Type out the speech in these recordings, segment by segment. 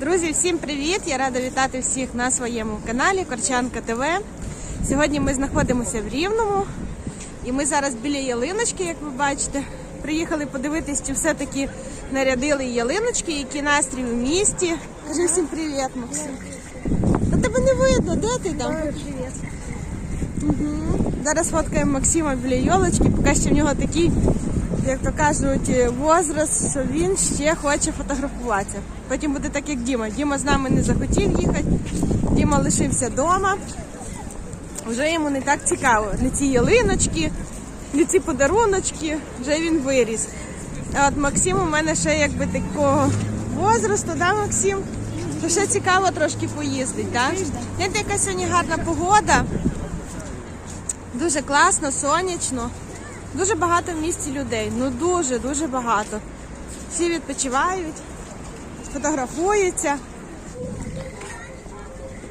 Друзі, всім привіт! Я рада вітати всіх на своєму каналі Корчанка ТВ. Сьогодні ми знаходимося в Рівному і ми зараз біля ялиночки, як ви бачите. Приїхали подивитись, чи все-таки нарядили ялиночки, які настрій у місті. Кажи всім привіт, Максим. Та тебе не видно, де ти там? Угу. Зараз фоткаємо Максима біля йолочки, поки що в нього такий, як то кажуть, е, возраст, що він ще хоче фотографуватися. Потім буде так, як Діма. Діма з нами не захотів їхати. Діма лишився вдома. Вже йому не так цікаво. Не ці ялиночки, не ці подаруночки, вже він виріс. От Максим у мене ще якби такого возрасту, да, Максим? То ще цікаво трошки поїздить, так? Знаєте, яка сьогодні гарна погода. Дуже класно, сонячно. Дуже багато в місті людей. Ну дуже, дуже багато. Всі відпочивають, фотографуються.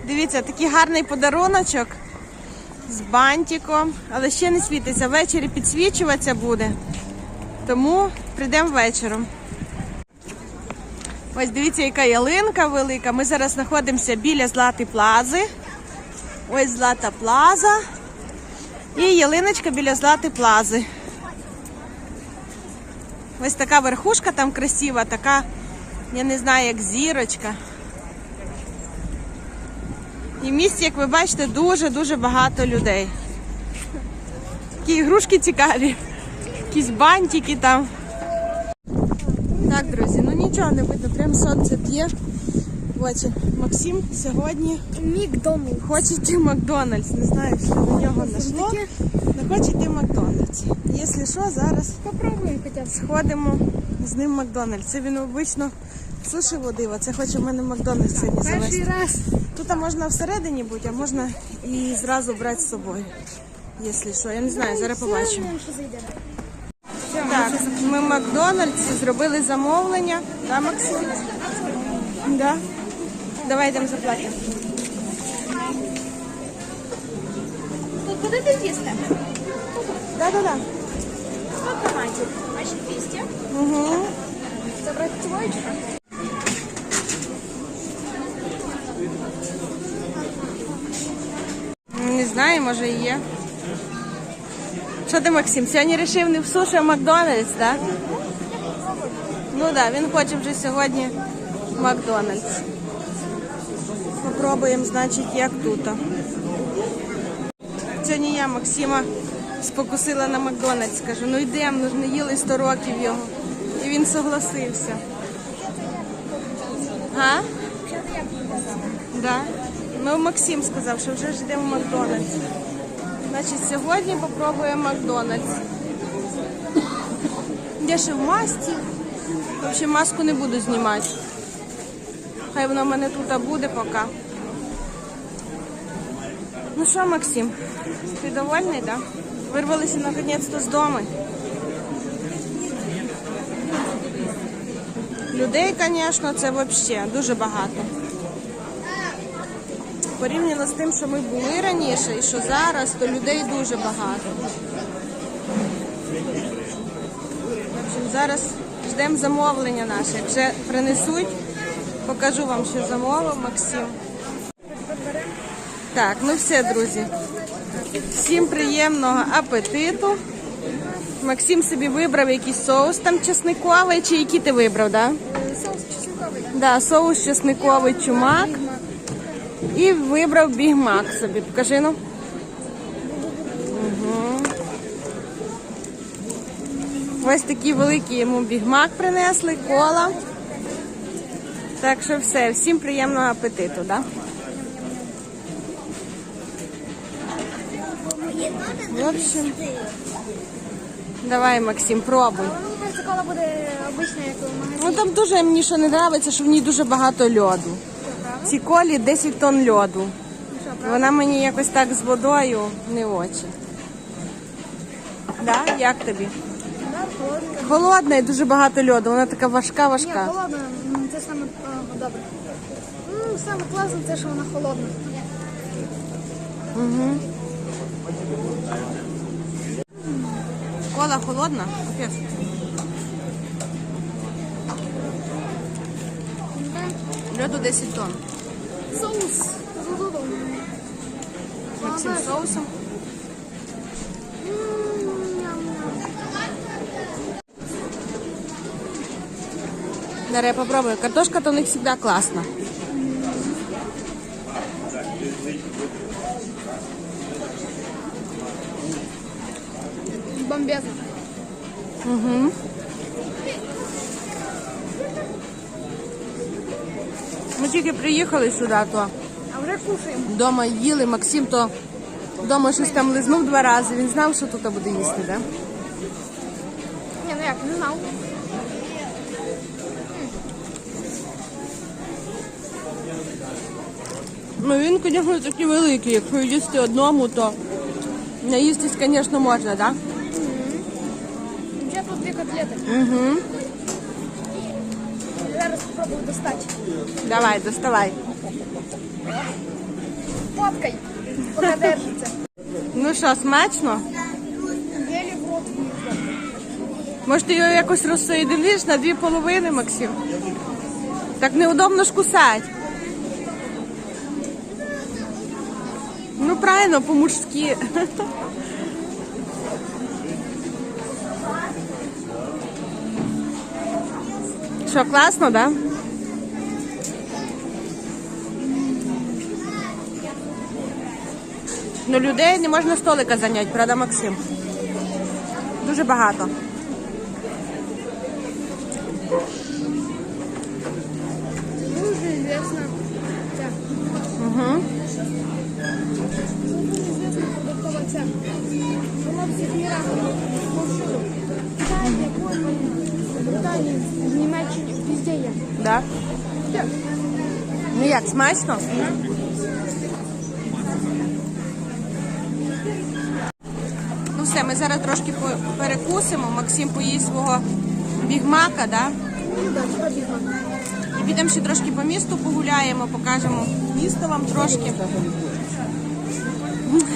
Дивіться, такий гарний подаруночок з бантиком, але ще не світиться. Ввечері підсвічуватися буде. Тому прийдемо вечором. Ось дивіться, яка ялинка велика. Ми зараз знаходимося біля Злати Плази. Ось Злата Плаза. І ялиночка біля Злати Плази. Ось така верхушка там красива, така, я не знаю, як зірочка. І в місті, як ви бачите, дуже-дуже багато людей. Такі ігрушки цікаві, якісь бантики там. Так, друзі, ну нічого не видно, прям сонце п'є. Бачите, Максим сьогодні Макдональдс. Хоче йти в Макдональдс. Не знаю, що на нього нашло. Не хоче йти в Макдональдс. Якщо що, зараз сходимо з ним в Макдональдс. Це він обично суші водив, це хоче в мене Макдональдс сьогодні Перший завести. раз. Тут можна всередині бути, а можна і зразу брати з собою. Якщо що, я не знаю, зараз побачимо. Так, ми в Макдональдсі зробили замовлення. Да, Максим? Да. Давай йдемо заплатимо. Тут будете їсти? Да, да, да. 100 томатів. Ваші 200. Угу. Забрати цілочка. Не знаю, може і є. Що ти, Максим, сьогодні вирішив не в суші, а в Макдональдс, так? Ну так, да, він хоче вже сьогодні в Макдональдс. Попробуємо, значить, як тут. Сьогодні я Максима спокусила на Макдональдс. Кажу, ну йдемо, ну ж не їли 100 років його. І він согласився. А? Да. Ну, Максим сказав, що вже ж йдемо в Макдональдс. Значить, сьогодні попробуємо Макдональдс. Я ще в масці. Взагалі маску не буду знімати. Хай вона в мене тут буде поки. Ну що, Максим, ти довольний, так? Да? Вирвалися наконець-то з дому. Людей, звісно, це взагалі дуже багато. Порівняно з тим, що ми були раніше і що зараз, то людей дуже багато. Зараз ждемо замовлення наше. Вже принесуть, покажу вам, що замовив Максим. Так, ну все, друзі. Всім приємного апетиту. Максим собі вибрав якийсь соус там чесниковий, чи який ти вибрав, так? Да? Соус чесниковий. Да, соус чесниковий чумак. І вибрав бігмак собі. Покажи ну. Угу. Ось такий великий йому бігмак принесли, кола. Так що все, всім приємного апетиту, да? В общем, давай, Максим, пробуй. Мені кажется, кола буде обична, як у магазині. Ну там дуже мені що не подобається, що в ній дуже багато льоду. Ці колі 10 тонн льоду. Вона мені якось так з водою не очі. Да? Як тобі? Холодна. І дуже багато льоду. Вона така важка, Ні, важка. холодна. Саме а, добре. Ну, саме класне це, що вона холодна. Угу. Кола холодна? Капець. Льоду 10 тонн. Соус. З соусом. Дарья, попробуй. Картошка-то у них всегда классно. Бомбезно. Угу. Ми тільки приїхали сюди, то А вже кушаємо. вдома їли. Максим то вдома щось там лизнув два рази. Він знав, що тут буде їсти, да? Ні, ну як, не знав. Він, звісно, такий великий. Якщо їсти одному, то наїстись, звісно, можна, так? Вже тут дві котлети. Угу. Зараз спробую достати. Давай, доставай. Фоткай, поки держиться. Ну що, смачно? Єлі в рот влізло. Може, ти його якось розсоєдиниш на дві половини, Максим? Так неудобно ж кусати. Ну, правильно, по-мужськи. Що, класно, да? Ну, людей не можна столика зайняти, правда, Максим? Дуже багато. Є. Да? Так. Ну як, смачно? Ну все, ми зараз трошки перекусимо. Максим поїсть свого бігмака, да? Ну так, що бігла. І підемо ще трошки по місту погуляємо, покажемо місто вам трошки.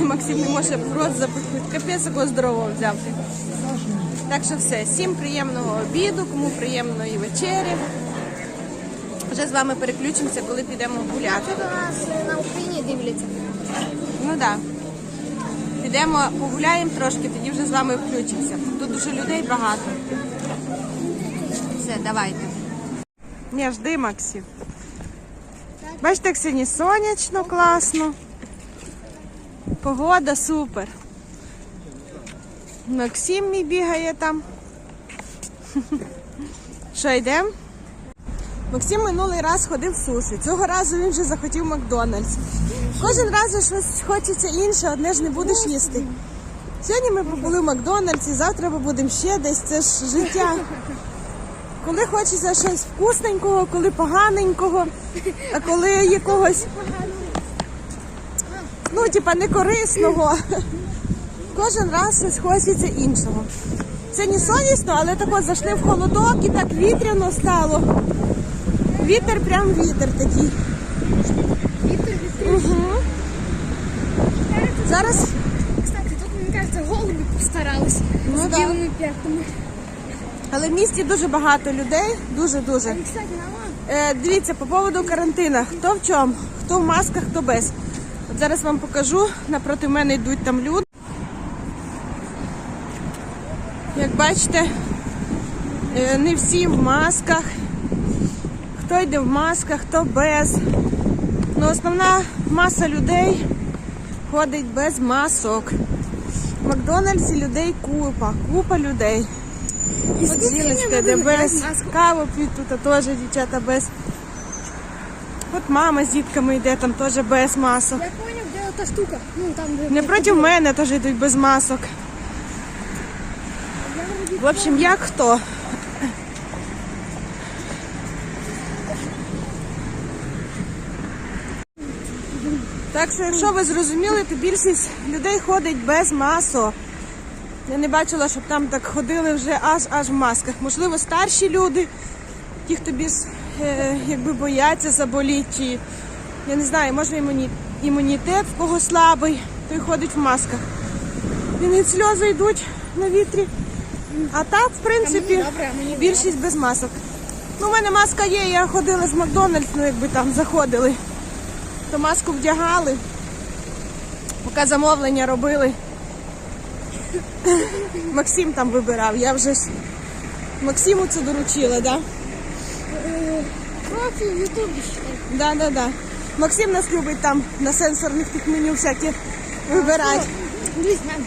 Максим не може в рот запихнути. Капець якого здорового взяти. Так що все, всім приємного обіду, кому приємної вечері. Вже з вами переключимося, коли підемо гуляти. До нас на Україні дивляться. Ну так. Да. Підемо погуляємо трошки, тоді вже з вами включимося. Тут дуже людей багато. Все, давайте. Не, жди, Максим. Бачите, як сьогодні сонячно, класно. Погода супер. Максим мій бігає там. Що, йдемо? Максим минулий раз ходив суші. Цього разу він вже захотів Макдональдс. Кожен раз щось хочеться інше, одне ж не будеш їсти. Сьогодні ми побули в Макдональдсі, завтра ми будемо ще десь. Це ж життя. Коли хочеться щось вкусненького, коли поганенького, а коли якогось, ну, типа, некорисного. Кожен раз щось хочеться іншого. Це не совісно, але так от зайшли в холодок і так вітряно стало. Вітер прям вітер такий. Вітер. Угу. Зараз Кстати, тут, мені кажеться, голуби постарались Ну з да. білими п'ятами. Але в місті дуже багато людей, дуже-дуже. Мама, Е, дивіться, по поводу карантину. Хто в чому? Хто в масках, хто без. От зараз вам покажу. Напроти мене йдуть там люди. Як бачите, е, не всі в масках. Хто йде в масках, хто без. Ну, основна маса людей ходить без масок. В Макдональдсі людей купа, купа людей. І От жіночка йде без каву п'ють тут теж дівчата без. От мама з дітками йде там теж без масок. я поняв, де та штука. Ну, там, де... Не проти мене теж йдуть без масок. В общем, як хто. Так що, якщо ви зрозуміли, то більшість людей ходить без масок. Я не бачила, щоб там так ходили вже аж аж в масках. Можливо, старші люди, ті, хто більш е, якби бояться заболіти, чи я не знаю, може імунітет в кого слабий, той ходить в масках. І навіть сльози йдуть на вітрі. А так, в принципі, більшість без масок. Ну, у мене маска є, я ходила з Макдональдс, ну якби там заходили. То маску вдягали, поки замовлення робили. Максим там вибирав, я вже ж Максиму це доручила, так? Да? Профіль в Ютубі ще. Да, да, да. Максим нас любить там на сенсорних тих меню всякі вибирати. Мам.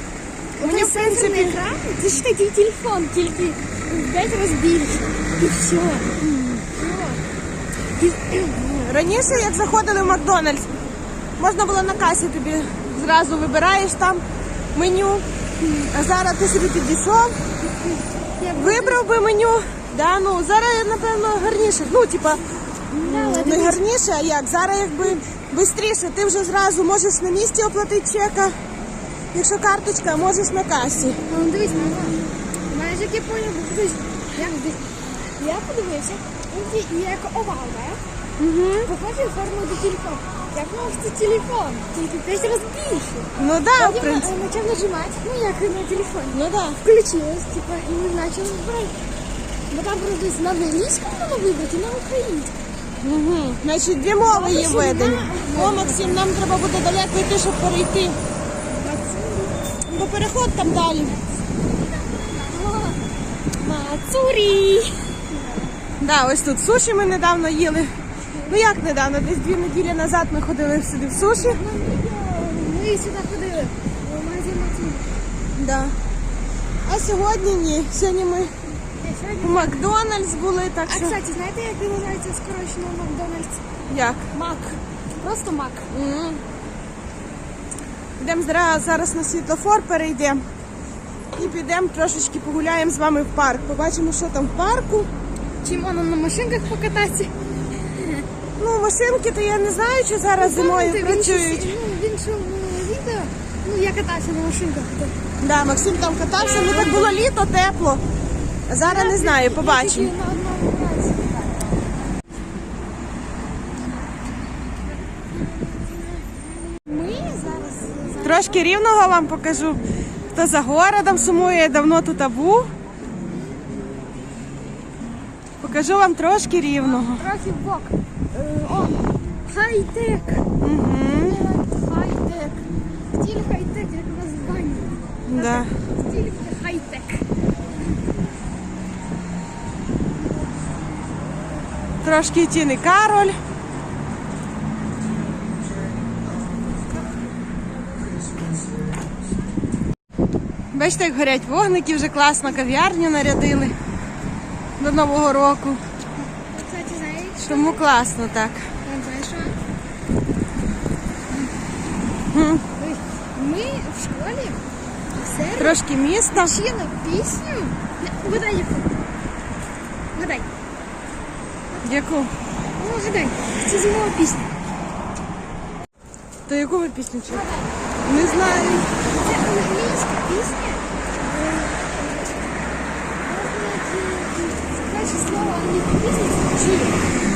Мені, в принципі, екран, це ж такий телефон, тільки в 5 разів більше. І все. Раніше, як заходили в Макдональдс, можна було на касі тобі зразу вибираєш там меню. А зараз ти собі підійшов, вибрав би меню. Да, ну, зараз, напевно, гарніше. Ну, типа, не гарніше, а як? Зараз якби швидше, ти вже зразу можеш на місці оплатити чека. Якщо карточка, можеш на касі. Ну, дивись. Знаєш, як я поняв, як. Я подивився, ті- як овал, да? Угу. Похоже форму до телефону. Як мав телефон, тільки в 5 разів більше. Ну да, в Потім принципі. почав нажимати, ну як на телефоні. Ну да. Включилось, типа, і ми почали брати. Бо там просто на англійському треба вибрати, на українському. Угу. Значить, дві мови є що введені. О, Максим, нам треба буде далеко йти, щоб перейти. Бо переход там далі. Мацурі! Да, ось тут суші ми недавно їли. Ну як недавно, десь дві неділі назад ми ходили сюди в суші. Ми сюди ходили. в магазин. Да. А сьогодні ні. Сьогодні ми в Макдональдс були, так А, що. кстати, знаєте, як називається скорочено Макдональдс? Як? Мак. Просто мак. М. Йдемо зараз на світлофор перейдемо. І підемо трошечки погуляємо з вами в парк. Побачимо, що там в парку. Чим воно на машинках покататися? Ну, машинки, то я не знаю, чи зараз зимою працюють. він що відео, ну я катався на машинках. Да, Максим там катався, ну так було літо, тепло. Зараз не знаю, побачимо. Трошки рівного вам покажу. Хто за городом сумує, давно тут був. Покажу вам трошки рівного. трохи в бок. О, хай-тек. Угу. Хай-тек. Стиль хай-тек, як у нас в бані. Да. Стиль хай-тек. Трошки тіни Кароль. Бачите, як горять вогники, вже класно кав'ярню нарядили до Нового року. Тому класно так. Е, Ми в школі Трошки міста. вчили пісню. Угадай яку. Угадай. Яку? Ну, угадай. Це зимова пісня. То яку ви пісню чули? Не знаю. Це англійська пісня. Е, Перше слово англійської пісні це Джим.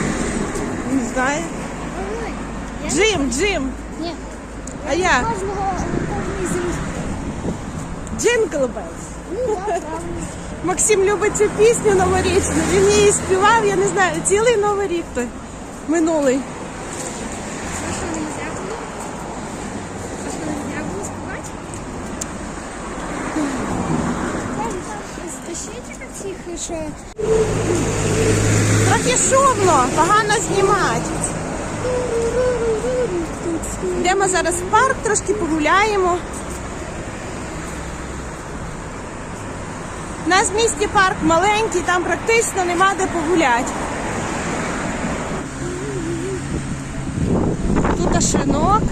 Не знаю. Я- Джим, Джим. Ні. А як? Кожного, кожної зими. Джингл Белс. Ну, да. Максим любить цю пісню новорічну. Він її співав, я не знаю, цілий новий рік той. Минулий. Що Трохи шумно, погано знімати. Йдемо зараз в парк, трошки погуляємо. У нас в місті парк маленький, там практично нема де погуляти. Тут шинок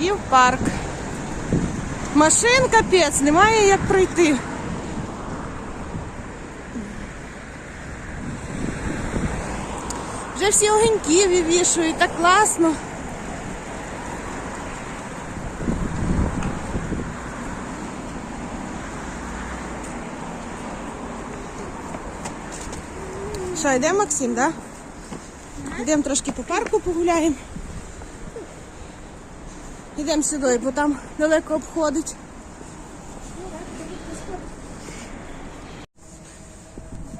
і в парк. Машин капець, немає як пройти. Вже всі огоньки вивішують, так класно. Що, йдемо, Максим, так? Да? Йдемо трошки по парку погуляємо. Йдемо сюди, бо там далеко обходить.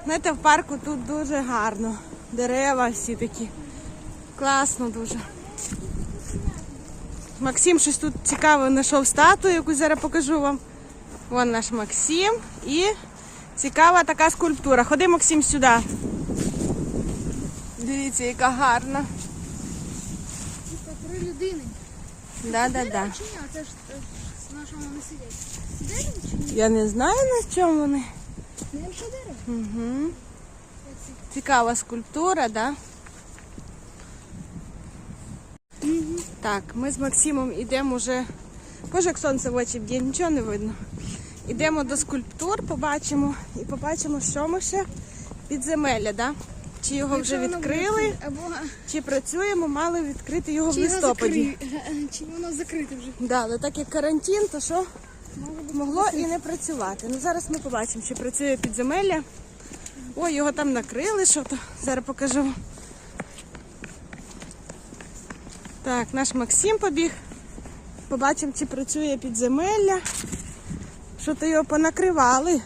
Знаєте, в парку тут дуже гарно. Дерева всі такі. Класно дуже. Максим щось тут цікаве знайшов статую, яку зараз покажу вам. Вон наш Максим і цікава така скульптура. Ходи, Максим, сюди. Дивіться, яка гарна. Про людини. Да, да, да. Е? Я не знаю на чому вони. Не дерево? Угу. Цікава скульптура, да? Так, ми з Максимом йдемо вже. Боже, як сонце в очі б'є, нічого не видно. Йдемо до скульптур, побачимо і побачимо, що ми ще підземелля, да? Чи його вже Якщо воно відкрили, Або чи працюємо, мали відкрити його в чи листопаді. Чи воно закрите вже? Да, але так як карантин, то що Може бути могло і не працювати. Ну зараз ми побачимо, чи працює підземелля. Ой, його там накрили, що то зараз покажу. Так, наш Максим побіг. Побачимо, чи працює підземелля. Що то його понакривали.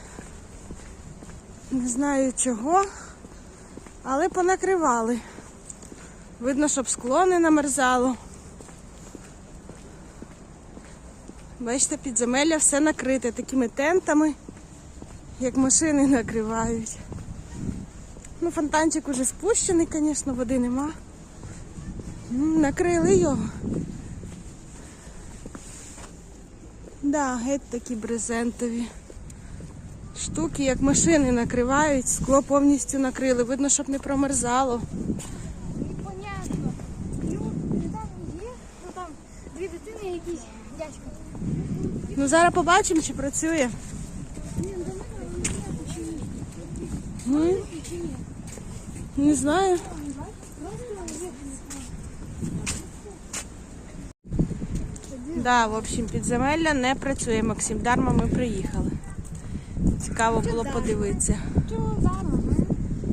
Не знаю чого, але понакривали. Видно, щоб скло не намерзало. Бачите, підземелля все накрите такими тентами, як машини накривають. Ну, фонтанчик уже спущений, звісно, води нема. Накрили його. Да, геть такі брезентові. Штуки, як машини накривають, скло повністю накрили. Видно, щоб не промерзало. Непонятно. Ну, там є, ну там дві дитини і якийсь. Ну зараз побачимо, чи працює. Ні, до мене вони є, чи ні? Ну, Чи ні? Не знаю. Да, в общем, підземелля не працює, Максим. Дарма ми приїхали. Цікаво було подивитися.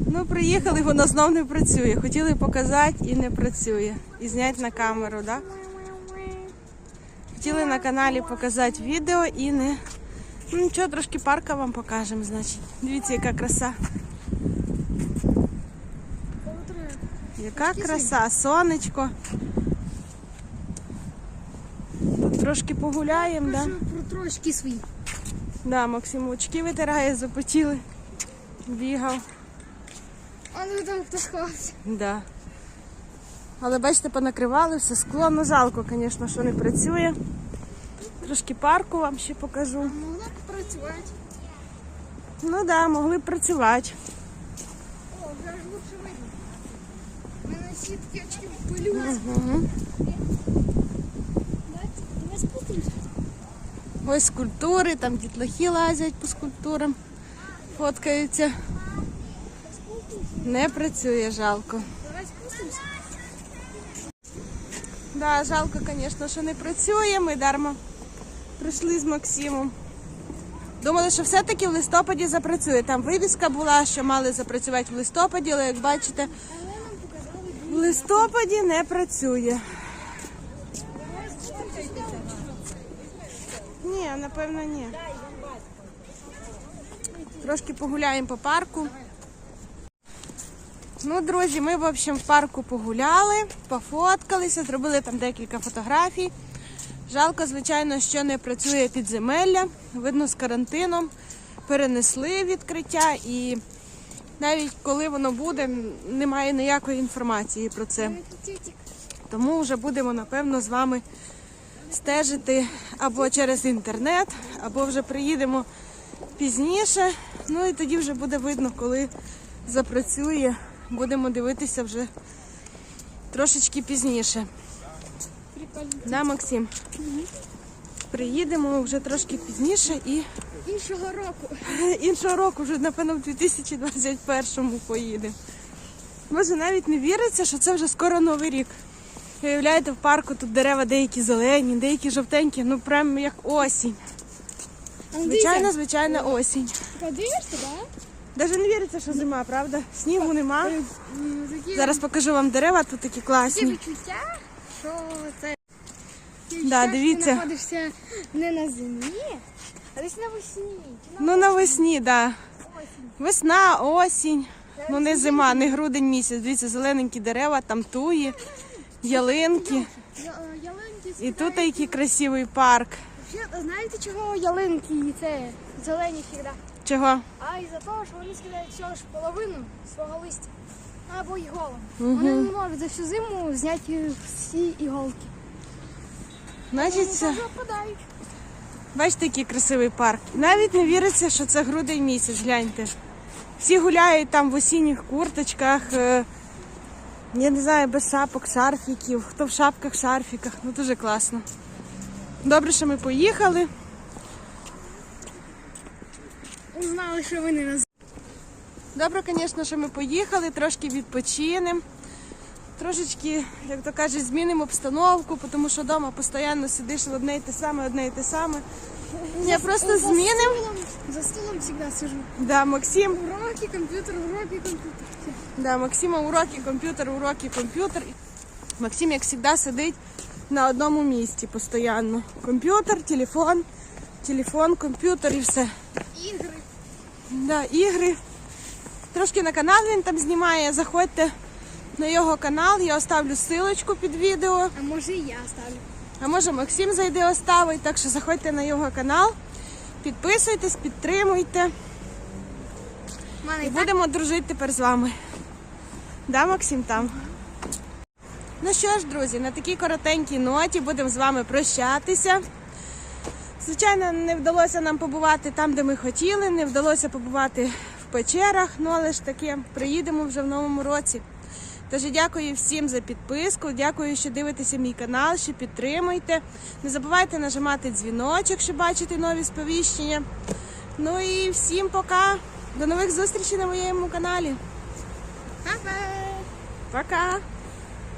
Ну, приїхали, воно знов не працює. Хотіли показати і не працює. І зняти на камеру, да? Хотіли на каналі показати відео і не. Ну нічого, трошки парка вам покажемо, значить. Дивіться, яка краса. Яка краса, сонечко. Тут трошки погуляємо, да? Про трошки свої. Да, Максим очки витирає, запотіли. Бігав. А ну там хто сховався. Да. Але бачите, понакривали все скло. Ну жалко, звісно, що не працює. Трошки парку вам ще покажу. Могла б працювати. Ну так, да, могли б працювати. О, вже ж лучше видно. Сітки очки. Ось скульптури, там дітлахи лазять по скульптурам, фоткаються. Не працює, жалко. Да, жалко, звісно, що не працює. Ми дарма прийшли з Максимом. Думали, що все-таки в листопаді запрацює. Там вивіска була, що мали запрацювати в листопаді, але як бачите. В листопаді не працює. Ні, напевно, ні. Трошки погуляємо по парку. Ну, друзі, ми, в общем, в парку погуляли, пофоткалися, зробили там декілька фотографій. Жалко, звичайно, що не працює підземелля. Видно, з карантином перенесли відкриття і навіть коли воно буде, немає ніякої інформації про це. Тому вже будемо, напевно, з вами стежити або через інтернет, або вже приїдемо пізніше. Ну і тоді вже буде видно, коли запрацює. Будемо дивитися вже трошечки пізніше. Да, Максим? Приїдемо вже трошки пізніше і Іншого року. іншого року, вже напевно в 2021 поїдемо. Може навіть не віриться, що це вже скоро новий рік. Уявляєте, в парку тут дерева деякі зелені, деякі жовтенькі, ну прям як осінь. Звичайно, звичайна осінь. Подивишся, так? Навіть не віриться, що зима, правда? Снігу нема. Зараз покажу вам дерева, тут такі класні. відчуття, що це Да, відчуття, що дивіться. Ти знаходишся не на землі, а десь навесні. Ну навесні, так. Да. Весна, осінь. Ну не зима, не грудень місяць. Дивіться, зелененькі дерева, там туї, ялинки. Е, І тут який красивий парк. Знаєте, чого ялинки і це зелені завжди? Чого? А із-за того, що вони скидають всього ж половину свого листя. Або й голову. Вони не можуть за всю зиму зняти всі іголки. Значить, це, бачите, який красивий парк. Навіть не віриться, що це грудень місяць, гляньте. Всі гуляють там в осінніх курточках. е, Я не знаю, без шапок, шарфіків, хто в шапках, шарфіках. Ну дуже класно. Добре, що ми поїхали. Узнали, що вони нас. Добре, звісно, що ми поїхали, трошки відпочинемо. Трошечки, як то кажуть, змінимо обстановку, тому що вдома постійно сидиш в одне й те саме, одне й те саме. Я просто змінимо. За столом завжди сижу. Да, Максим, Уроки, комп'ютер, уроки, комп'ютер. Да, Максима уроки, комп'ютер, уроки, комп'ютер. Максим, як завжди, сидить на одному місці постійно. Комп'ютер, телефон, телефон, комп'ютер і все. Ігри. Да, ігри. Трошки на канал він там знімає. Заходьте на його канал, я оставлю ссылочку під відео. А може і я ставлю. А може Максим зайде оставить, так що заходьте на його канал, підписуйтесь, підтримуйте. Мене І і так будемо дружити тепер з вами. Да, Максим там? Ну що ж, друзі, на такій коротенькій ноті будемо з вами прощатися. Звичайно, не вдалося нам побувати там, де ми хотіли, не вдалося побувати в печерах, ну але ж таке, приїдемо вже в новому році. Тож я дякую всім за підписку, дякую, що дивитеся мій канал, що підтримуєте. Не забувайте нажимати дзвіночок, щоб бачити нові сповіщення. Ну і всім пока. До нових зустрічей на моєму каналі. Па-па! Пока!